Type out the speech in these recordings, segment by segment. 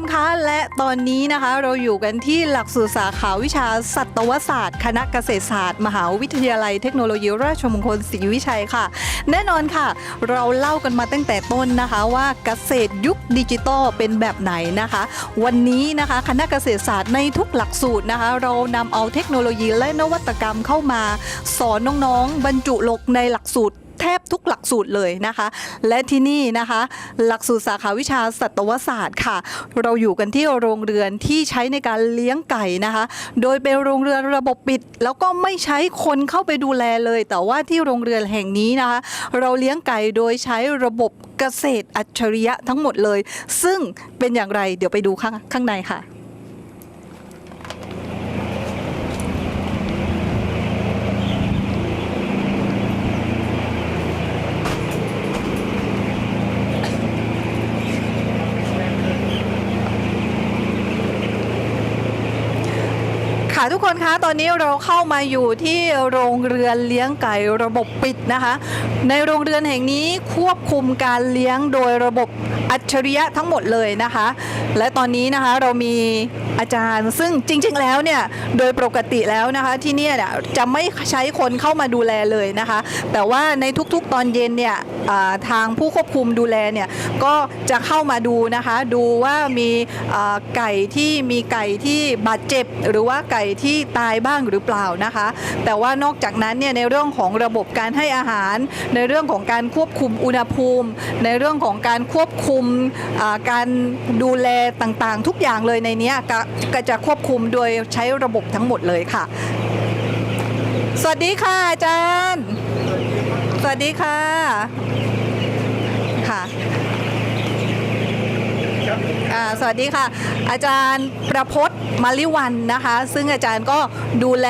มคะและตอนนี้นะคะเราอยู่กันที่หลักสูตรสาขาวิชาสัตวศาสตร์ คณะเกษตรศาสตร์ มหาวิทยาลัยเทคโนโลยีราชมงคลศรีวิชัยค่ะ แน่นอนค่ะ เราเล่ากันมาตั้งแต่ต้นนะคะว่าเกษตรยุคดิจิตอลเป็นแบบไหนนะคะ วันนี้นะคะคณะเกษตรศาสตร์ในทุกหลักสูตรนะคะ เรานำเอาเทคโนโลยีและนวัตกรรมเข้ามา สอนน้องๆ บรรจุลงในหลักสูตร แทบทุกหลักสูตรเลยนะคะ และที่นี่นะคะ หลักสูตรสาขาวิชาสัตวศาสตร์ค่ะ เราอยู่กันที่โรงเรือนที่ใช้ในการเลี้ยงไก่นะคะ โดยเป็นโรงเรือนระบบปิด แล้วก็ไม่ใช้คนเข้าไปดูแลเลย แต่ว่าที่โรงเรือนแห่งนี้นะคะ เราเลี้ยงไก่โดยใช้ระบบเกษตรอัจฉริยะทั้งหมดเลย ซึ่งเป็นอย่างไรเดี๋ยวไปดูข้างข้างในค่ะ ค่ะทุกคนคะตอนนี้เราเข้ามาอยู่ที่โรงเรือนเลี้ยงไก่ระบบปิดนะคะ ในโรงเรือนแห่งนี้ควบคุมการเลี้ยงโดยระบบอัจฉริยะทั้งหมดเลยนะคะ และตอนนี้นะคะเรามีอาจารย์ซึ่งจริง ๆ แล้วเนี่ยโดยปกติแล้วนะคะที่เนี่ยเนี่ยจะไม่ใช้คนเข้ามาดูแลเลยนะคะ แต่ว่าในทุกๆตอนเย็นเนี่ยทางผู้ควบคุมดูแลเนี่ยก็จะเข้ามาดูนะคะ ดูว่ามีไก่ที่มีไก่ที่บาดเจ็บหรือว่าไก่ที่ตายบ้างหรือเปล่านะคะ แต่ว่านอกจากนั้นเนี่ยในเรื่องของระบบการให้อาหาร ในเรื่องของการควบคุมอุณหภูมิ ในเรื่องของการควบคุมการดูแลต่างๆ ทุกอย่างเลยในนี้ก็จะควบคุมโดยใช้ระบบทั้งหมดเลยค่ะ สวัสดีค่ะอาจารย์ สวัสดีค่ะค่ะ อ่าสวัสดีค่ะ อาจารย์ประพศมาริวันนะคะ ซึ่งอาจารย์ก็ดูแล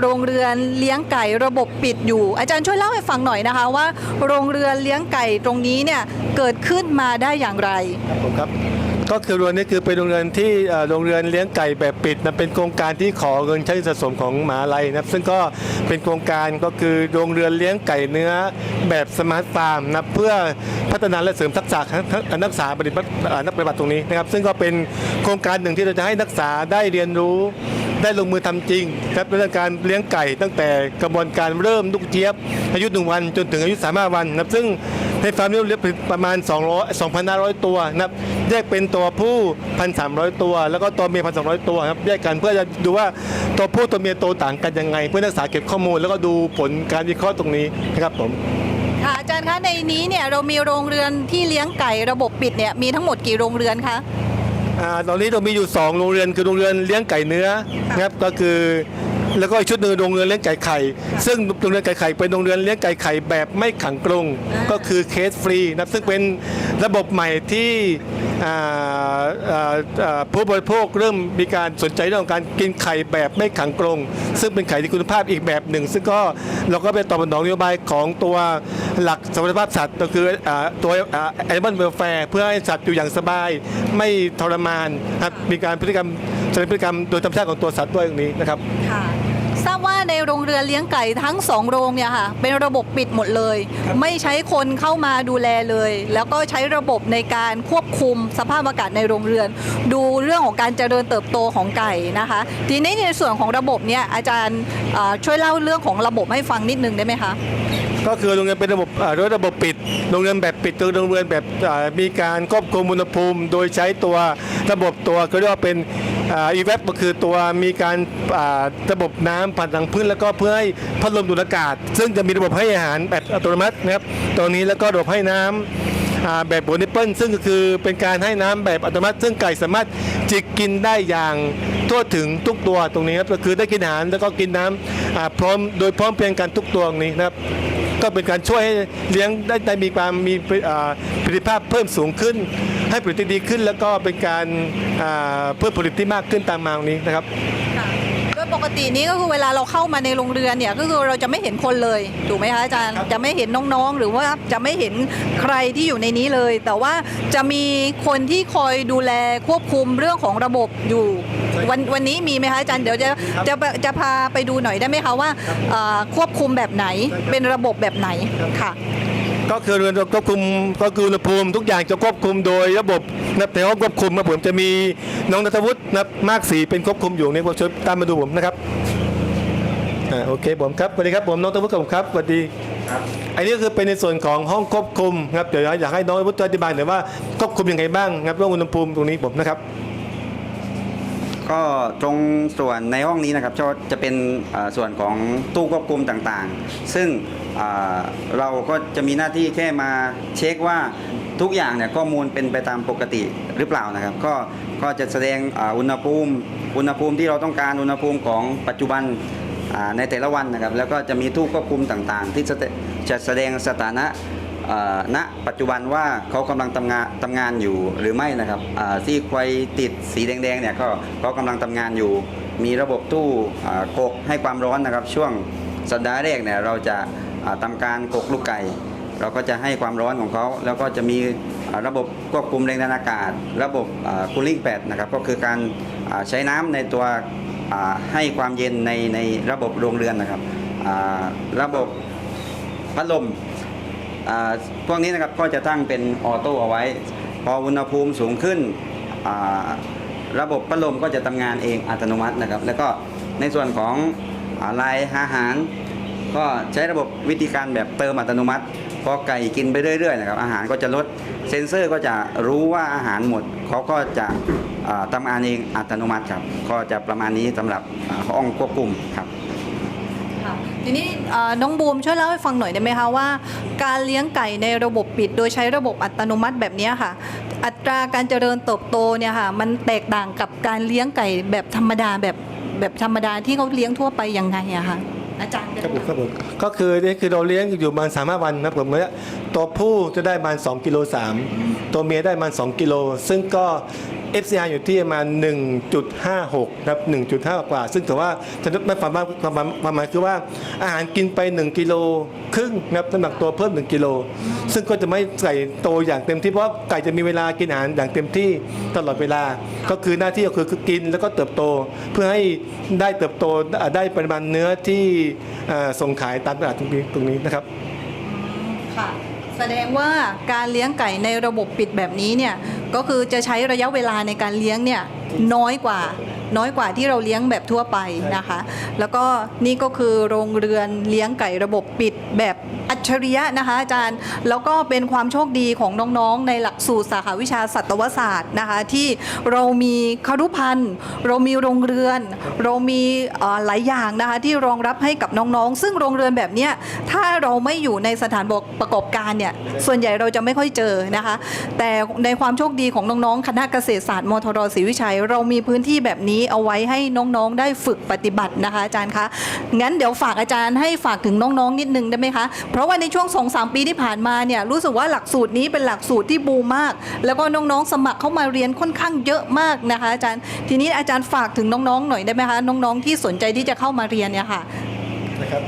โรงเรือนเลี้ยงไก่ระบบปิดอยู่ อาจารย์ช่วยเล่าให้ฟังหน่อยนะคะว่า โรงเรือนเลี้ยงไก่ตรงนี้เนี่ยเกิดขึ้นมาได้อย่างไร ครับผมครับ ก็คือโรงเรือนนี้คือเป็นโรงเรือนที่โรงเรือนเลี้ยงไก่แบบปิดนะเป็นโครงการที่ขอเงินใช้สะสมของมหาลัยนะครับ ซึ่งก็เป็นโครงการก็คือโรงเรือนเลี้ยงไก่เนื้อแบบสมาร์ทฟาร์มนะเพื่อพัฒนาและเสริมทักษะนักศึกษาปฏิบัตินักปฏิบัติตรงนี้นะครับ ซึ่งก็เป็นโครงการหนึ่งที่เราจะให้นักศึกษาได้เรียนรู้ได้ลงมือทำจริงครับเรื่องการเลี้ยงไก่ตั้งแต่กระบวนการเริ่มลูกเจี๊ยบ อายุหนึ่งวันจนถึงอายุสามวันนะซึ่ง ในฟาร์มนี้เราเลี้ยงประมาณ 200 2,500 ตัวนะครับแยกเป็นตัวผู้ 1,300 ตัว แล้วก็ตัวเมีย 1,200 ตัวครับแยกกันเพื่อจะดูว่าตัวผู้ตัวเมียโตต่างกันยังไง เพื่อนักศึกษาเก็บข้อมูล แล้วก็ดูผลการวิเคราะห์ตรงนี้นะครับผมค่ะอาจารย์คะในนี้เนี่ยเรามีโรงเรือนที่เลี้ยงไก่ระบบปิดเนี่ยมีทั้งหมดกี่โรงเรือนคะอ่าตอนนี้เรามีอยู่ 2 โรงเรือนคือโรงเรือนเลี้ยงไก่เนื้อนะครับก็คือ แล้วก็อีกชุดหนึ่งโรงเรือนเลี้ยงไก่ไข่ ซึ่งโรงเรือนไก่ไข่เป็นโรงเรือนเลี้ยงไก่ไข่แบบไม่ขังกรงก็คือเคสฟรีนะครับซึ่งเป็นระบบใหม่ที่ผู้บริโภคเริ่มมีการสนใจเรื่องของการกินไข่แบบไม่ขังกรงซึ่งเป็นไข่ที่คุณภาพอีกแบบหนึ่ง ซึ่งก็เราก็ไปตอบสนองนโยบายของตัวหลักสวัสดิภาพสัตว์ก็คือตัว Animal Welfare เพื่อให้สัตว์อยู่อย่างสบายไม่ทรมานครับมีการพฤติกรรม แสดงพฤติกรรมโดยธรรมชาติของตัวสัตว์ด้วยตรงนี้นะครับ ค่ะทราบว่าในโรงเรือนเลี้ยงไก่ทั้งสองโรงเนี่ยค่ะเป็นระบบปิดหมดเลยไม่ใช้คนเข้ามาดูแลเลย แล้วก็ใช้ระบบในการควบคุมสภาพอากาศในโรงเรือน ดูเรื่องของการเจริญเติบโตของไก่นะคะ ทีนี้ในส่วนของระบบเนี่ยอาจารย์อ่าช่วยเล่าเรื่องของระบบให้ฟังนิดนึงได้ไหมคะ ก็คือโรงเรียนเป็นระบบด้วยระบบปิด โรงเรียนแบบปิดคือโรงเรียนแบบมีการควบคุมอุณหภูมิ โดยใช้ตัวระบบตัวก็เรียกว่าเป็นอีเวฟก็คือตัวมีการระบบน้ำผ่านทางพื้นแล้วก็เพื่อให้พัดลมดูดอากาศ ซึ่งจะมีระบบให้อาหารแบบอัตโนมัตินะครับตัวนี้แล้วก็ระบบให้น้ำอ่าแบบโบนิเปิลซึ่งก็คือเป็นการให้น้ำแบบอัตโนมัติ ซึ่งไก่สามารถจิกกินได้อย่างทั่วถึงทุกตัวตรงนี้ครับก็คือได้กินอาหารแล้วก็กินน้ำอ่าพร้อมโดยพร้อมเพรียงกันทุกตัวตรงนี้นะครับ ก็เป็นการช่วยให้เลี้ยงได้ได้มีความมีประสิทธิภาพเพิ่มสูงขึ้น ให้ผลิตดีขึ้น แล้วก็เป็นการเพิ่มผลิตที่มากขึ้นตามมาตรงนี้นะครับ ปกตินี้ก็คือเวลาเราเข้ามาในโรงเรือนเนี่ยก็คือเราจะไม่เห็นคนเลยถูกไหมคะอาจารย์ครับจะไม่เห็นน้องๆ หรือว่าจะไม่เห็นใครที่อยู่ในนี้เลย แต่ว่าจะมีคนที่คอยดูแลควบคุมเรื่องของระบบอยู่วันวันนี้มีไหมคะอาจารย์เดี๋ยวจะจะจะพาไปดูหน่อยได้ไหมคะว่าเอ่อควบคุมแบบไหนเป็นระบบแบบไหนค่ะ ก็คือเรือนควบคุมก็คืออุณหภูมิทุกอย่างจะควบคุมโดยระบบนะในห้องควบคุมนะผมจะมีน้องนัทวุฒินะมากสีเป็นควบคุมอยู่ในผมช่วยตามมาดูผมนะครับอ่าโอเคผมครับสวัสดีครับผมน้องนัทวุฒิผมครับสวัสดีอันนี้คือเป็นในส่วนของห้องควบคุมครับเดี๋ยวอยากให้น้องนัทวุฒิอธิบายหน่อยว่าควบคุมยังไงบ้างครับเรื่องอุณหภูมิตรงนี้ผมนะครับ ก็ตรงส่วนในห้องนี้นะครับจะจะเป็นส่วนของตู้ควบคุมต่างๆ ซึ่งเราก็จะมีหน้าที่แค่มาเช็คว่าทุกอย่างเนี่ยข้อมูลเป็นไปตามปกติหรือเปล่านะครับ ก็ก็จะแสดงอุณหภูมิ อุณหภูมิที่เราต้องการอุณหภูมิของปัจจุบันในแต่ละวันนะครับ แล้วก็จะมีตู้ควบคุมต่างๆ ที่จะแสดงสถานะ ณปัจจุบันว่าเขากำลังทำงานทำงานอยู่หรือไม่นะครับอ่าที่ไฟติดสีแดงๆเนี่ยก็เขากำลังทำงานอยู่ มีระบบตู้อ่ากกให้ความร้อนนะครับ ช่วงสัปดาห์แรกเนี่ยเราจะอ่าทำการกกลูกไก่ เราก็จะให้ความร้อนของเขา แล้วก็จะมีระบบควบคุมแรงดันอากาศ ระบบคูลิ่งแ d ดนะครับก็คือการใช้น้ำในตัวให้ความเย็นในในระบบโรงเรือนนะครับระบบพัดลม พวกนี้นะครับก็จะตั้งเป็นออโต้เอาไว้ พออุณหภูมิสูงขึ้น ระบบพัดลมก็จะทำงานเองอัตโนมัตินะครับ แล้วก็ในส่วนของอลายอาหาร ก็ใช้ระบบวิธีการแบบเติมอัตโนมัติ พอไก่กินไปเรื่อยๆนะครับอาหารก็จะลดเซ็นเซอร์ก็จะรู้ว่าอาหารหมดเขาก็จะทำงานเองอัตโนมัติครับก็จะประมาณนี้สำหรับห้องควบคุมครับ ทีนี้เอ่อน้องบูมช่วยเล่าให้ฟังหน่อยได้ไหมคะว่า การเลี้ยงไก่ในระบบปิด โดยใช้ระบบอัตโนมัติแบบเนี้ยค่ะ อัตราการเจริญเติบโตเนี่ยค่ะมันแตกต่างกับการเลี้ยงไก่แบบธรรมดาแบบแบบธรรมดาที่เขาเลี้ยงทั่วไปยังไงอะคะอาจารย์ครับผมครับผมก็คือนี่คือเราเลี้ยงอยู่ประมาณสามวันนะครับผมเนี่ยตัวผู้จะได้ประมาณ2กิโลสามตัวเมียได้ประมาณ2กิโลซึ่งก็ FCR อยู่ที่ประมาณ 1.56นะครับ1.5 กว่า ซึ่งถือว่าจะไม่ความว่าความหมายความหมายคือว่าอาหารกินไป 1 กิโลครึ่งนะครับน้ำหนักตัวเพิ่ม 1 กิโล ซึ่งก็จะไม่ใส่โตอย่างเต็มที่เพราะไก่จะมีเวลากินอาหารอย่างเต็มที่ตลอดเวลา ก็คือหน้าที่ก็คือกินแล้วก็เติบโต เพื่อให้ได้เติบโตได้ปริมาณเนื้อที่ส่งขายตามตลาดตรงนี้ตรงนี้นะครับค่ะ แสดงว่าการเลี้ยงไก่ในระบบปิดแบบนี้เนี่ยก็คือจะใช้ระยะเวลาในการเลี้ยงเนี่ยน้อยกว่า น้อยกว่าที่เราเลี้ยงแบบทั่วไปนะคะ แล้วก็นี่ก็คือโรงเรือนเลี้ยงไก่ระบบปิดแบบอัจฉริยะนะคะอาจารย์ แล้วก็เป็นความโชคดีของน้องๆ ในหลักสูตรสาขาวิชาสัตวศาสตร์นะคะที่เรามีคารุพันธ์เรามีโรงเรือน เรามีเอ่อหลายอย่างนะคะที่รองรับให้กับน้องๆ ซึ่งโรงเรือนแบบเนี้ยถ้าเราไม่อยู่ในสถานประกอบการเนี่ยส่วนใหญ่เราจะไม่ค่อยเจอนะคะ แต่ในความโชคดีของน้องๆ คณะเกษตรศาสตร์มทรศรีวิชัย เรามีพื้นที่แบบนี้เอาไว้ให้น้องๆได้ฝึกปฏิบัตินะคะ อาจารย์คะ งั้นเดี๋ยวฝากอาจารย์ให้ฝากถึงน้องๆนิดนึงได้ไหมคะ เพราะว่าในช่วง2อสปีที่ผ่านมาเนี่ยรู้สึกว่าหลักสูตรนี้เป็นหลักสูตรที่บูมมาก แล้วก็น้องๆสมัครเข้ามาเรียนค่อนข้างเยอะมากนะคะ อาจารย์ ทีนี้อาจารย์ฝากถึงน้องๆหน่อยได้ไหมคะ น้องๆที่สนใจที่จะเข้ามาเรียนเนี่ยค่ะนะครับ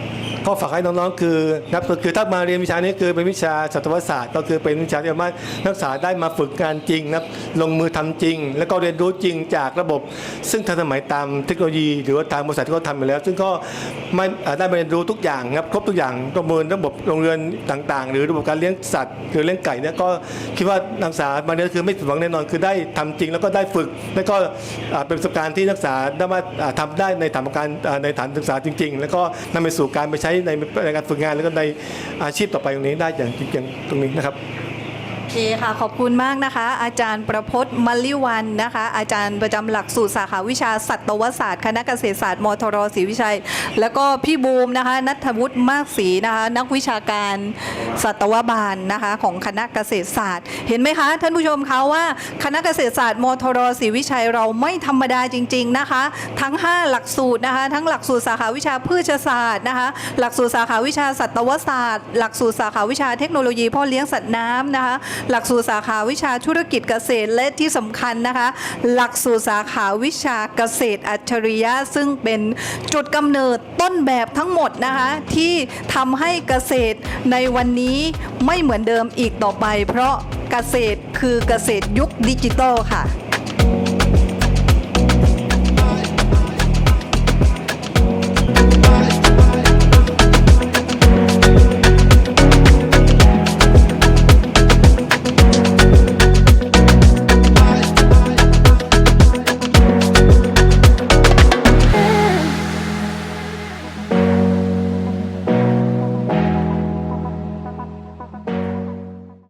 ก็ฝากให้น้องๆ คือนับคือถ้ามาเรียนวิชานี้คือเป็นวิชาสัตวศาสตร์ ก็คือเป็นวิชาที่สามารถนักศึกษาได้มาฝึกงานจริงนะครับลงมือทำจริง แล้วก็เรียนรู้จริงจากระบบ ซึ่งทันสมัยตามเทคโนโลยี หรือว่าทางบริษัทที่เขาทำมาแล้ว ซึ่งก็ไม่อ่าได้มาเรียนรู้ทุกอย่างครับครบทุกอย่างประเมินระบบโรงเรือนต่างๆ หรือระบบการเลี้ยงสัตว์หรือเลี้ยงไก่เนี่ยก็คิดว่านักศึกษามาเรียคือไม่ผิดหวังแน่นอนคือได้ทำจริง แล้วก็ได้ฝึก แล้วก็อ่าเป็นประสบการณ์ที่นักศึกษาได้มาอ่าทำได้ในฐานประการอ่าในฐานศึกษาจริง ๆ แล้วก็นำไปสู่การไปใช้ในในการฝึกงานแล้วก็ในอาชีพต่อไปตรงนี้ได้อย่างจริงๆตรงนี้นะครับ เคค่ะ ขอบคุณมากนะคะ อาจารย์ประพจน์มลิวันนะคะ อาจารย์ประจำหลักสูตรสาขาวิชาสัตวศาสตร์ คณะเกษตรศาสตร์มทรศรีวิชัย แล้วก็พี่บูมนะคะนัทวุฒิมากศรีนะคะ นักวิชาการสัตวบาลนะคะ ของคณะเกษตรศาสตร์ เห็นไหมคะ ท่านผู้ชมคะว่า คณะเกษตรศาสตร์มทรศรีวิชัยเราไม่ธรรมดาจริง ๆนะคะ ทั้ง 5 หลักสูตรนะคะ ทั้งหลักสูตรสาขาวิชาพืชศาสตร์นะคะ หลักสูตรสาขาวิชาสัตวศาสตร์ หลักสูตรสาขาวิชาเทคโนโลยีพ่อเลี้ยงสัตว์น้ำนะคะหลักสูตรสาขาวิชาธุรกิจเกษตรและที่สำคัญนะคะ หลักสูตรสาขาวิชาเกษตรอัจฉริยะ ซึ่งเป็นจุดกำเนิดต้นแบบทั้งหมดนะคะ ที่ทำให้เกษตรในวันนี้ไม่เหมือนเดิมอีกต่อไป เพราะเกษตรคือเกษตรยุคดิจิตอลค่ะ